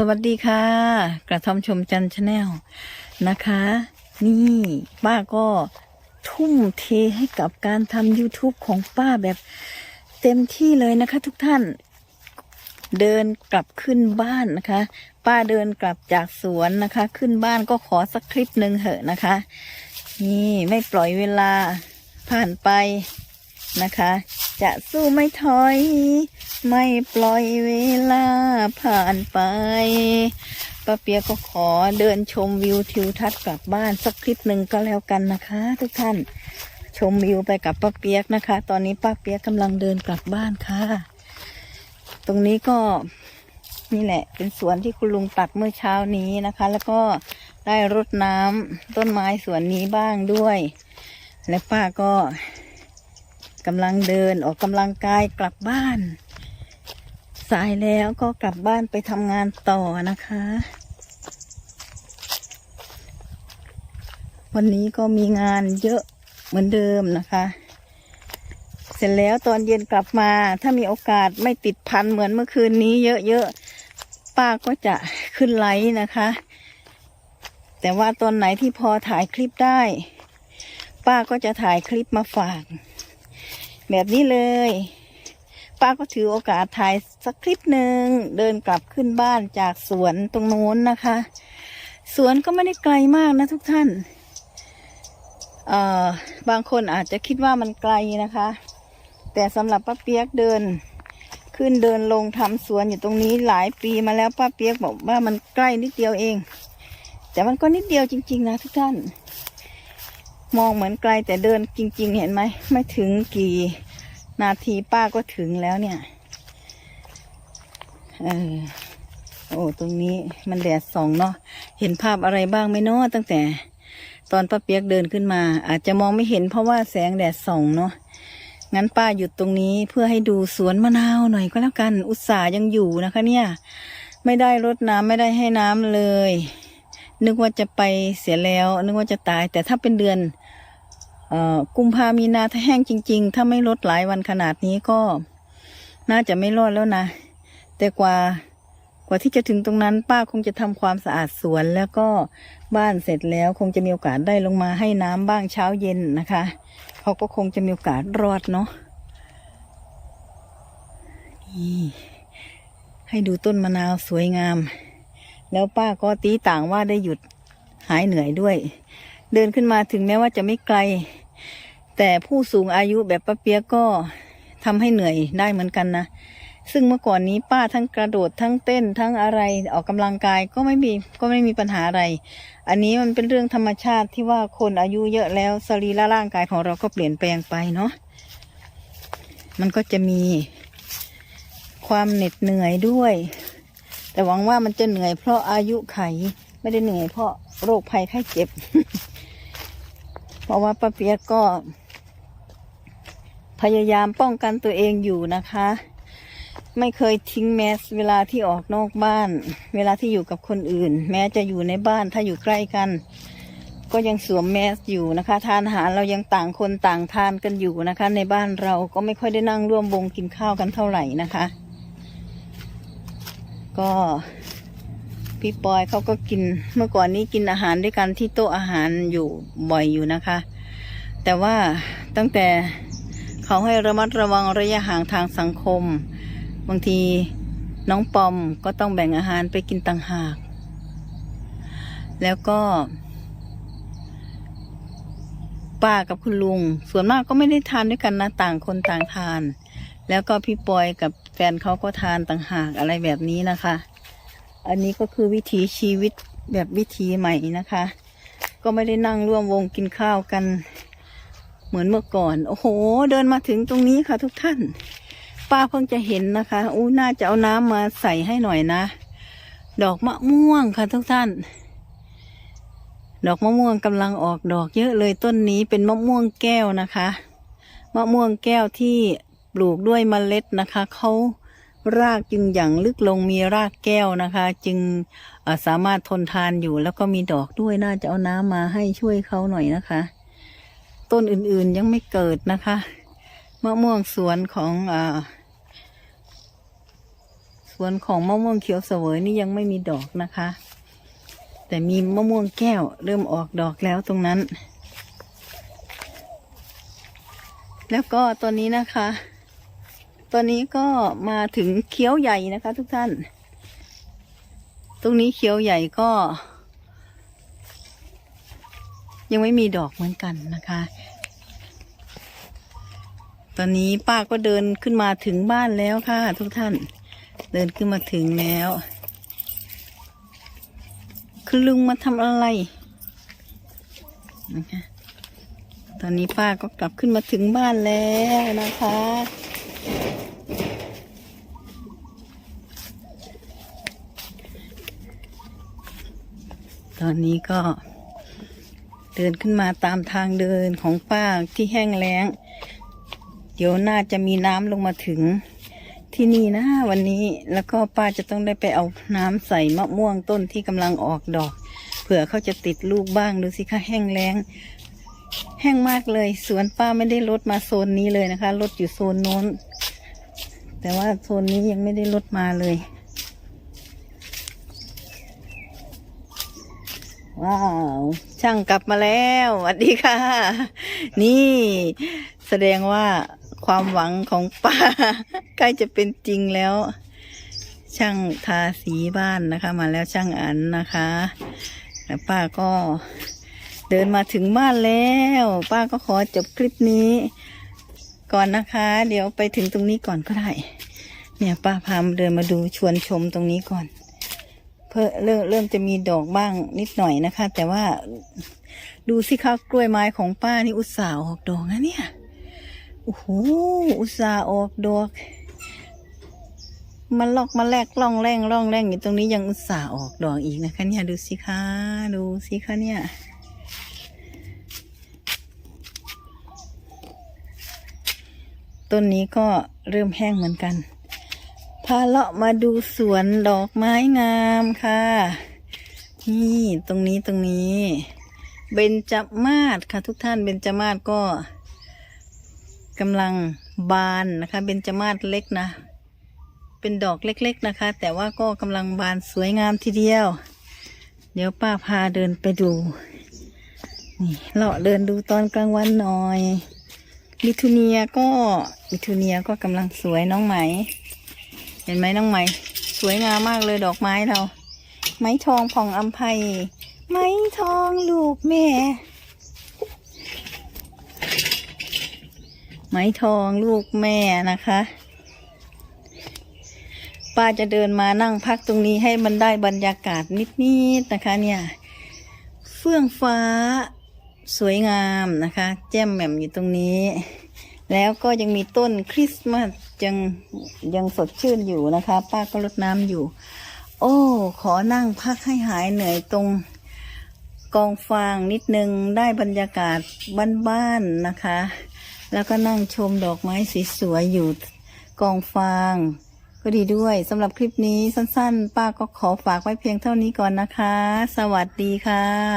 สวัสดีค่ะ กระทำชมจันชาแนลนะคะ นี่ป้าก็ทุ่มเทให้กับการทำ YouTube ของป้าแบบเต็มที่เลยนะคะ ทุกท่าน เดินกลับขึ้นบ้านนะคะ ป้าเดินกลับจากสวนนะคะ ขึ้นบ้านก็ขอสักคลิปหนึ่งเหอะนะคะ นี่ไม่ปล่อยเวลาผ่านไปนะคะ จะสู้ไม่ถอย ไม่ปล่อยเวลาผ่านไปป้าเปียกก็ขอเดินชมวิวทิวทัศน์กลับบ้านสักคลิปหนึ่งก็แล้วกันนะคะ ทุกท่านชมวิวไปกับป้าเปียกนะคะ ตอนนี้ป้าเปียกกำลังเดินกลับบ้านค่ะ ตรงนี้ก็นี่แหละ เป็นสวนที่คุณลุงตัดเมื่อเช้านี้นะคะ แล้วก็ได้รดน้ำต้นไม้สวนนี้บ้างด้วย และป้าก็ กำลังเดินออกกำลังกายกลับบ้าน สายแล้วก็กลับบ้านไปทำงานต่อนะคะ วันนี้ก็มีงานเยอะเหมือนเดิมนะคะ เสร็จแล้วตอนเย็นกลับมา ถ้ามีโอกาสไม่ติดพันเหมือนเมื่อคืนนี้เยอะๆ ป้าก็จะขึ้นไลฟ์นะคะ แต่ว่าตอนไหนที่พอถ่ายคลิปได้ ป้าก็จะถ่ายคลิปมาฝาก แบบนี้เลย ป้าก็ถือโอกาสถ่ายสักคลิปหนึ่งเดินกลับขึ้นบ้านจากสวนตรงโน้นนะคะ สวนก็ไม่ได้ไกลมากนะทุกท่านเอ่อบางคนอาจจะคิดว่ามันไกลนะคะ แต่สำหรับป้าเปียกเดินขึ้นเดินลงทำสวนอยู่ตรงนี้หลายปีมาแล้วป้าเปียกบอกว่ามันใกล้นิดเดียวเอง แต่มันก็นิดเดียวจริง ๆ นะทุกท่าน มองเหมือนไกลแต่เดินจริง ๆ เห็นไหม ไม่ถึงกี่นาทีป้าก็ถึงแล้วเนี่ย เออ โอ้ ตรงนี้มันแดดส่องเนาะ เห็นภาพอะไรบ้างไหมเนาะตั้งแต่ตอนป้าเปียกเดินขึ้นมา อาจจะมองไม่เห็นเพราะว่าแสงแดดส่องเนาะ งั้นป้าหยุดตรงนี้เพื่อให้ดูสวนมะนาวหน่อยก็แล้วกัน อุตส่าห์ยังอยู่นะคะ เนี่ย ไม่ได้รดน้ำไม่ได้ให้น้ำเลยนึกว่าจะไปเสียแล้ว นึกว่าจะตาย แต่ถ้าเป็นเดือน กุมภามีนาถ้าแห้งจริง ๆ ถ้าไม่ลดหลายวันขนาดนี้ก็น่าจะไม่รอดแล้วนะ แต่กว่ากว่าที่จะถึงตรงนั้น ป้าคงจะทำความสะอาดสวนแล้วก็บ้านเสร็จแล้วคงจะมีโอกาสได้ลงมาให้น้ำบ้างเช้าเย็นนะคะเขาก็คงจะมีโอกาสรอดเนาะนี่ให้ดูต้นมะนาวสวยงาม แล้วป้าก็ตีต่างว่าได้หยุดหายเหนื่อยด้วย เดินขึ้นมาถึงแม้ว่าจะไม่ไกล แต่ผู้สูงอายุแบบป้าเปียกก็ทำให้เหนื่อยได้เหมือนกันนะ ซึ่งเมื่อก่อนนี้ป้าทั้งกระโดดทั้งเต้นทั้งอะไรออกกำลังกายก็ไม่มีก็ไม่มีปัญหาอะไร อันนี้มันเป็นเรื่องธรรมชาติที่ว่าคนอายุเยอะแล้วสรีระร่างกายของเราก็เปลี่ยนแปลงไปเนาะ มันก็จะมีความเหน็ดเหนื่อยด้วย แต่หวังว่ามันจะเหนื่อยเพราะอายุไข ไม่ได้เหนื่อยเพราะโรคภัยไข้เจ็บ เพราะว่าป้าเปียกก็ พยายามป้องกันตัวเองอยู่นะคะ ไม่เคยทิ้งแมสเวลาที่ออกนอกบ้าน เวลาที่อยู่กับคนอื่น แม้จะอยู่ในบ้านถ้าอยู่ใกล้กัน ก็ยังสวมแมสอยู่นะคะ ทานอาหารเรายังต่างคนต่างทานกันอยู่นะคะ ในบ้านเราก็ไม่ค่อยได้นั่งร่วมวงกินข้าวกันเท่าไหร่นะคะ ก็ พี่ปอยเขาก็กินเมื่อก่อนนี้กินอาหารด้วยกันที่โต๊ะอาหารอยู่บ่อยอยู่นะคะ แต่ว่าตั้งแต่เขาให้ระมัดระวังระยะห่างทางสังคม บางทีน้องปอมก็ต้องแบ่งอาหารไปกินต่างหาก แล้วก็ ป้ากับคุณลุง ส่วนมากก็ไม่ได้ทานด้วยกันนะต่างคนต่างทาน แล้วก็พี่ปอยกับแฟนเขาก็ทานต่างหากอะไรแบบนี้นะคะ อันนี้ก็คือวิถีชีวิตแบบวิถีใหม่นะคะ ก็ไม่ได้นั่งร่วมวงกินข้าวกัน เหมือนเมื่อก่อน โอ้โห เดินมาถึงตรงนี้ค่ะทุกท่าน ป้าเพิ่งจะเห็นนะคะอู้น่าจะเอาน้ำมาใส่ให้หน่อยนะ ดอกมะม่วงค่ะทุกท่าน ดอกมะม่วงกำลังออกดอกเยอะเลยต้นนี้เป็นมะม่วงแก้วนะคะ มะม่วงแก้วที่ปลูกด้วยเมล็ดนะคะเขา รากจึงอย่างลึกลงมีรากแก้วนะคะ จึงสามารถทนทานอยู่ แล้วก็มีดอกด้วยน่าจะเอาน้ำมาให้ช่วยเขาหน่อยนะคะ ต้นอื่นๆยังไม่เกิดนะคะมะม่วงสวนของอสวนของมะม่วงเขียวเสวยนี่ยังไม่มีดอกนะคะ แต่มีมะม่วงแก้วเริ่มออกดอกแล้วตรงนั้น แล้วก็ตัวนี้นะคะ ตัวนี้ก็มาถึงเขียวใหญ่นะคะ ทุกท่าน ตรงนี้เขียวใหญ่ก็ ยังไม่มีดอกเหมือนกันนะคะ ตอนนี้ป้าก็เดินขึ้นมาถึงบ้านแล้วค่ะ ทุกท่าน เดินขึ้นมาถึงแล้วคุณลุงมาทำอะไรนะคะตอนนี้ป้าก็กลับขึ้นมาถึงบ้านแล้วนะคะ ตอนนี้ก็เดินขึ้นมาตามทางเดินของป้าที่แห้งแล้ง เดี๋ยวน่าจะมีน้ำลงมาถึงที่นี่นะวันนี้แล้วก็ป้าจะต้องได้ไปเอาน้ำใส่มะม่วงต้นที่กำลังออกดอก เผื่อเขาจะติดลูกบ้างดูสิคะแห้งแล้ง แห้งมากเลย สวนป้าไม่ได้ลดมาโซนนี้เลยนะคะลดอยู่โซนโน้น แต่ว่าโซนนี้ยังไม่ได้ลดมาเลย ว้าว ช่างกลับมาแล้วสวัสดีค่ะ นี่แสดงว่าความหวังของป้าใกล้จะเป็นจริงแล้ว ช่างทาสีบ้านนะคะ มาแล้วช่างอันนะคะแล้วป้าก็เดินมาถึงบ้านแล้ว ป้าก็ขอจบคลิปนี้ ก่อนนะคะ เดี๋ยวไปถึงตรงนี้ก่อนก็ได้ เนี่ยป้าพามเดินมาดูชวนชมตรงนี้ก่อน เพื่อเริ่มเริ่มจะมีดอกบ้างนิดหน่อยนะคะ แต่ว่าดูสิคะกล้วยไม้ของป้านี่อุตส่าห์ออกดอกนะเนี่ยโอ้โหอุตส่าห์ออกดอกมันลอกมาแลกล่องแรงล่องแรงอยู่ตรงนี้ยังอุตส่าห์ออกดอกอีกนะคะเนี่ยดูสิคะดูสิคะเนี่ย ต้นนี้ก็เริ่มแห้งเหมือนกัน พาเลาะมาดูสวนดอกไม้งามค่ะ นี่ตรงนี้ตรงนี้ เบญจมาศค่ะทุกท่านเบญจมาศก็กำลังบานนะคะเบญจมาศเล็กนะ เป็นดอกเล็ก ๆนะคะ แต่ว่าก็กำลังบานสวยงามทีเดียว เดี๋ยวป้าพาเดินไปดูนี่เลาะเดินดูตอนกลางวันหน่อยมิทูเนียก็ มิทูเนียก็กำลังสวยน้องไหม เห็นไหมน้องไหม สวยงามมากเลยดอกไม้เรา ไม้ทองผ่องอัมภัยไม้ทองลูกแม่ ไม้ทองลูกแม่นะคะ ป้าจะเดินมานั่งพักตรงนี้ให้มันได้บรรยากาศนิดๆนะคะเนี่ย เฟื่องฟ้าสวยงามนะคะ แจ่มแหม่มอยู่ตรงนี้ แล้วก็ยังมีต้นคริสต์มาสยังยังสดชื่นอยู่นะคะ ป้าก็รดน้ำอยู่ โอ้ ขอนั่งพักให้หายเหนื่อยตรงกองฟางนิดนึงได้บรรยากาศบ้านๆนะคะ แล้วก็นั่งชมดอกไม้สวยๆอยู่กองฟาง ก็ดีด้วยสำหรับคลิปนี้สั้นๆ ป้าก็ขอฝากไว้เพียงเท่านี้ก่อนนะคะ สวัสดีค่ะ